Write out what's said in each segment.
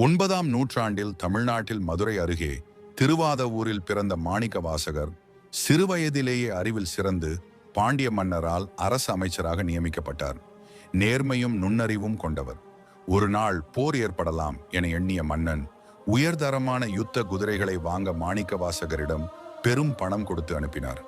ஒன்பதாம் நூற்றாண்டில் தமிழ்நாட்டில் மதுரை அருகே திருவாதவூரில் பிறந்த மாணிக்க வாசகர் சிறுவயதிலேயே அறிவில் சிறந்து பாண்டிய மன்னரால் அரசு அமைச்சராக நியமிக்கப்பட்டார். நேர்மையும் நுண்ணறிவும் கொண்டவர். ஒரு நாள் போர் ஏற்படலாம் என எண்ணிய மன்னன் உயர்தரமான யுத்த குதிரைகளை வாங்க மாணிக்க வாசகரிடம் பெரும் பணம் கொடுத்து அனுப்பினார்.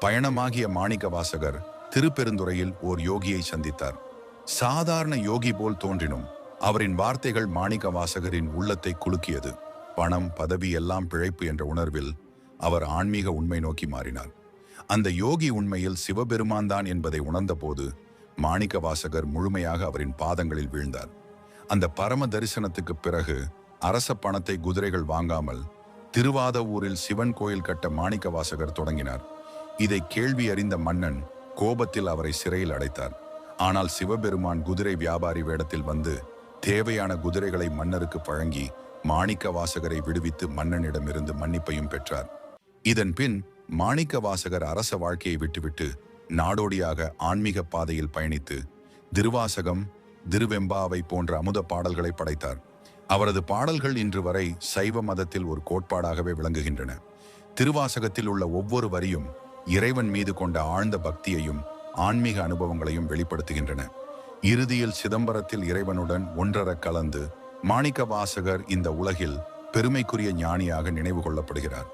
பயணமாகிய மாணிக்க வாசகர் திருப்பெருந்துறையில் ஓர் யோகியை சந்தித்தார். சாதாரண யோகி போல் தோன்றினும் அவரின் வார்த்தைகள் மாணிக்க வாசகரின் உள்ளத்தை குலுக்கியது. பணம் பதவி எல்லாம் பிழைப்பு என்ற உணர்வில் அவர் ஆன்மீக உண்மை நோக்கி மாறினார். அந்த யோகி உண்மையில் சிவபெருமான் தான் என்பதை உணர்ந்தபோது மாணிக்க வாசகர் முழுமையாக அவரின் பாதங்களில் வீழ்ந்தார். அந்த பரம தரிசனத்துக்கு பிறகு அரச பணத்தை குதிரைகள் வாங்காமல் திருவாதவூரில் சிவன் கோயில் கட்ட மாணிக்க வாசகர் தொடங்கினார். இதை கேள்வி அறிந்த மன்னன் கோபத்தில் அவரை சிறையில் அடைத்தார். ஆனால் சிவபெருமான் குதிரை வியாபாரி வேடத்தில் வந்து தேவையான குதிரைகளை மன்னருக்கு வழங்கி மாணிக்க வாசகரை விடுவித்து மன்னனிடமிருந்து மன்னிப்பையும் பெற்றார். இதன் பின் மாணிக்க வாசகர் அரச வாழ்க்கையை விட்டுவிட்டு நாடோடியாக ஆன்மீக பாதையில் பயணித்து திருவாசகம் திருவெம்பாவை போன்ற அமுத பாடல்களை படைத்தார். அவரது பாடல்கள் இன்று வரை சைவ மதத்தில் ஒரு கோட்பாடாகவே விளங்குகின்றன. திருவாசகத்தில் உள்ள ஒவ்வொரு வரியும் இறைவன் மீது கொண்ட ஆழ்ந்த பக்தியையும் ஆன்மீக அனுபவங்களையும் வெளிப்படுத்துகின்றன. இறுதியில் சிதம்பரத்தில் இறைவனுடன் ஒன்றர கலந்து மாணிக்க வாசகர் இந்த உலகில் பெருமைக்குரிய ஞானியாக நினைவு கொள்ளப்படுகிறார்.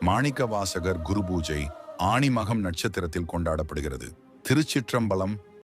மாணிக்க வாசகர் குரு பூஜை ஆணிமகம் நட்சத்திரத்தில் கொண்டாடப்படுகிறது. திருச்சிற்றம்பலம்